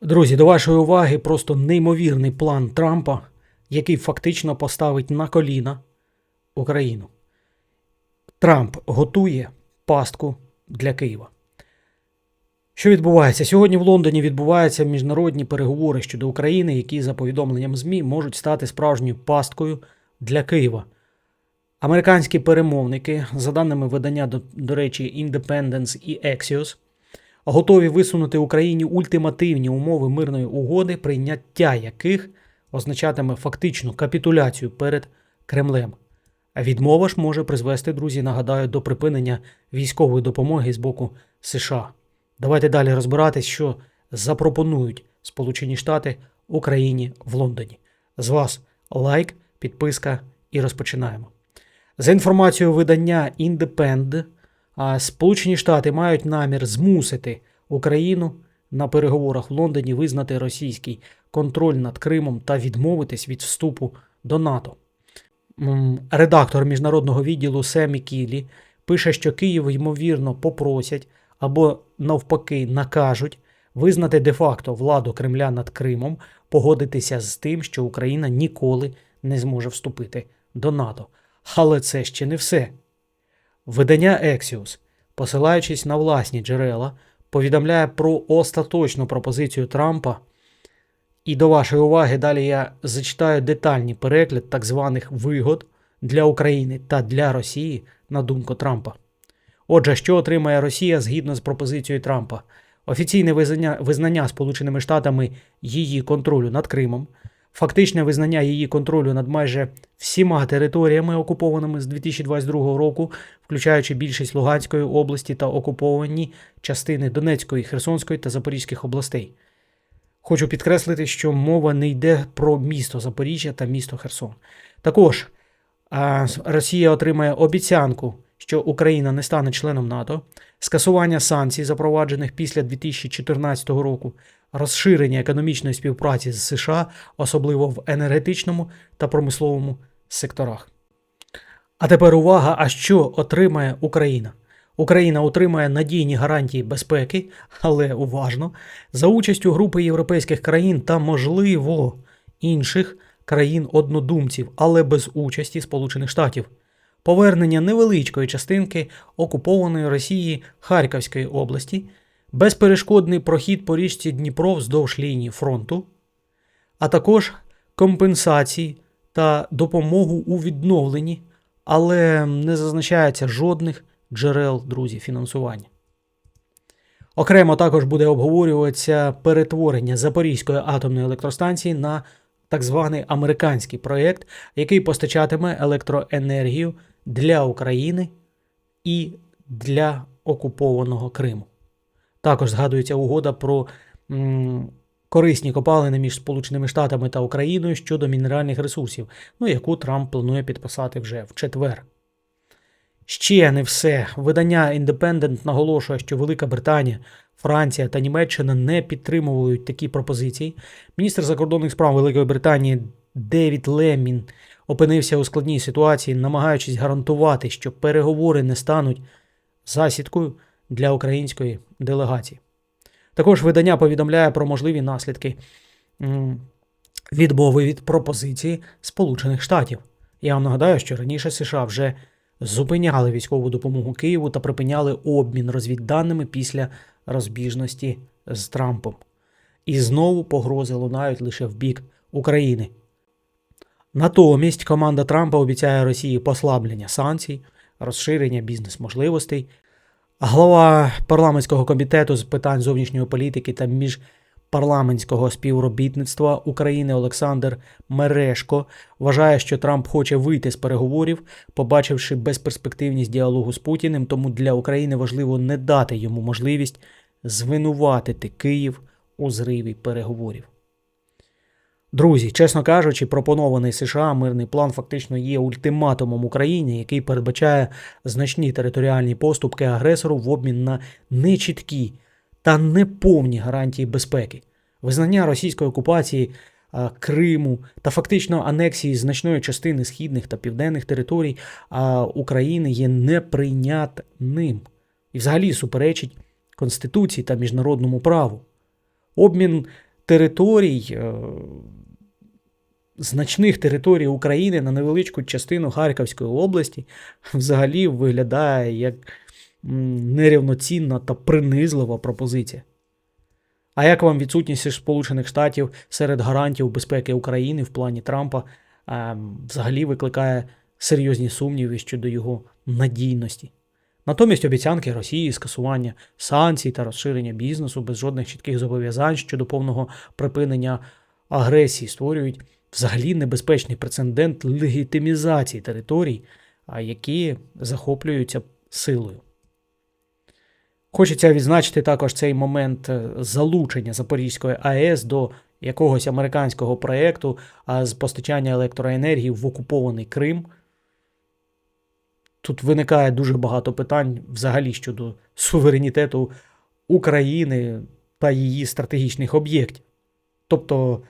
Друзі, до вашої уваги просто неймовірний план Трампа, який фактично поставить на коліна Україну. Трамп готує пастку для Києва. Що відбувається? Сьогодні в Лондоні відбуваються міжнародні переговори щодо України, які, за повідомленням ЗМІ, можуть стати справжньою пасткою для Києва. Американські перемовники, за даними видання, до, до речі, Independence і Axios, готові висунути Україні ультимативні умови мирної угоди, прийняття яких означатиме фактичну капітуляцію перед Кремлем. А відмова ж може призвести, друзі, нагадаю, до припинення військової допомоги з боку США. Давайте далі розбиратись, що запропонують Сполучені Штати Україні в Лондоні. З вас лайк, підписка і розпочинаємо. За інформацією видання Independent, а Сполучені Штати мають намір змусити Україну на переговорах в Лондоні визнати російський контроль над Кримом та відмовитись від вступу до НАТО. Редактор міжнародного відділу Семі Кілі пише, що Київ ймовірно попросять або навпаки накажуть визнати де-факто владу Кремля над Кримом, погодитися з тим, що Україна ніколи не зможе вступити до НАТО. Але це ще не все. Видання Axios, посилаючись на власні джерела, повідомляє про остаточну пропозицію Трампа. І до вашої уваги далі я зачитаю детальний перегляд так званих вигод для України та для Росії на думку Трампа. Отже, що отримає Росія згідно з пропозицією Трампа? Офіційне визнання, визнання Сполученими Штатами її контролю над Кримом, фактичне визнання її контролю над майже всіма територіями, окупованими з 2022 року, включаючи більшість Луганської області та окуповані частини Донецької, Херсонської та Запорізьких областей. Хочу підкреслити, що мова не йде про місто Запоріжжя та місто Херсон. Також Росія отримає обіцянку, що Україна не стане членом НАТО, скасування санкцій, запроваджених після 2014 року, розширення економічної співпраці з США, особливо в енергетичному та промисловому секторах. А тепер увага! А що отримає Україна? Україна отримає надійні гарантії безпеки, але уважно, за участю групи європейських країн та, можливо, інших країн-однодумців, але без участі Сполучених Штатів. Повернення невеличкої частинки окупованої Росії Харківської області, безперешкодний прохід по річці Дніпро вздовж лінії фронту, а також компенсації та допомогу у відновленні, але не зазначається жодних джерел, друзі, фінансування. Окремо також буде обговорюватися перетворення Запорізької атомної електростанції на так званий американський проєкт, який постачатиме електроенергію для України і для окупованого Криму. Також згадується угода про м, корисні копалини між Сполученими Штатами та Україною щодо мінеральних ресурсів, ну яку Трамп планує підписати вже в четвер. Ще не все. Видання Independent наголошує, що Велика Британія, Франція та Німеччина не підтримують такі пропозиції. Міністр закордонних справ Великої Британії Девід Лемін опинився у складній ситуації, намагаючись гарантувати, що переговори не стануть засідкою для української делегації. Також видання повідомляє про можливі наслідки відмови від пропозиції Сполучених Штатів. Я вам нагадаю, що раніше США вже зупиняли військову допомогу Києву та припиняли обмін розвідданими після розбіжності з Трампом. І знову погрози лунають лише в бік України. Натомість команда Трампа обіцяє Росії послаблення санкцій, розширення бізнес-можливостей. Глава парламентського комітету з питань зовнішньої політики та міжпарламентського співробітництва України Олександр Мерешко вважає, що Трамп хоче вийти з переговорів, побачивши безперспективність діалогу з Путіним, тому для України важливо не дати йому можливість звинуватити Київ у зриві переговорів. Друзі, чесно кажучи, пропонований США мирний план фактично є ультиматумом Україні, який передбачає значні територіальні поступки агресору в обмін на нечіткі та неповні гарантії безпеки, визнання російської окупації Криму та фактично анексії значної частини східних та південних територій України є неприйнятним і взагалі суперечить Конституції та міжнародному праву. Обмін територій, е, значних територій України на невеличку частину Харківської області взагалі виглядає як нерівноцінна та принизлива пропозиція. А як вам відсутність Сполучених Штатів серед гарантів безпеки України в плані Трампа взагалі викликає серйозні сумніви щодо його надійності? Натомість обіцянки Росії скасування санкцій та розширення бізнесу без жодних чітких зобов'язань щодо повного припинення агресії створюють взагалі небезпечний прецедент легітимізації територій, які захоплюються силою. Хочеться відзначити також цей момент е, залучення Запорізької АЕС до якогось американського проєкту з постачання електроенергії в окупований Крим. Тут виникає дуже багато питань взагалі щодо суверенітету України та її стратегічних об'єктів. Тобто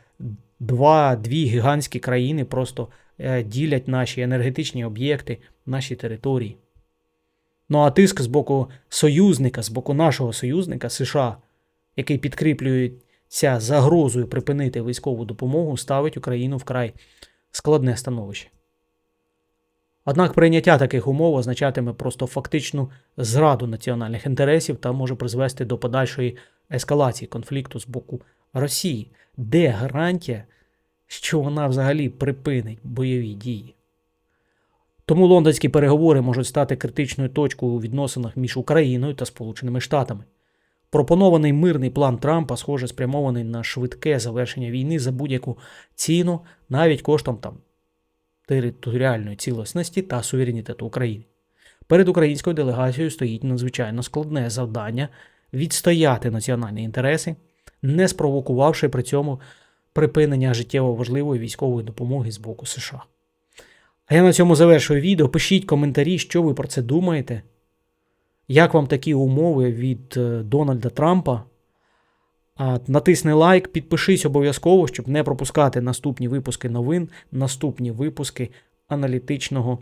два, дві гігантські країни просто е, ділять наші енергетичні об'єкти, наші території. Ну а тиск з боку союзника, з боку нашого союзника США, який підкріплюється загрозою припинити військову допомогу, ставить Україну вкрай складне становище. Однак прийняття таких умов означатиме просто фактичну зраду національних інтересів та може призвести до подальшої ескалації конфлікту з боку Росії, де гарантія, що вона взагалі припинить бойові дії. Тому лондонські переговори можуть стати критичною точкою у відносинах між Україною та Сполученими Штатами. Пропонований мирний план Трампа, схоже, спрямований на швидке завершення війни за будь-яку ціну, навіть коштом там територіальної цілісності та суверенітету України. Перед українською делегацією стоїть надзвичайно складне завдання відстояти національні інтереси, не спровокувавши при цьому припинення життєво важливої військової допомоги з боку США. А я на цьому завершую відео. Пишіть коментарі, що ви про це думаєте. Як вам такі умови від е, Дональда Трампа? Натисни лайк, підпишись обов'язково, щоб не пропускати наступні випуски новин, наступні випуски аналітичного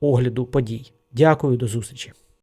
огляду подій. Дякую, до зустрічі!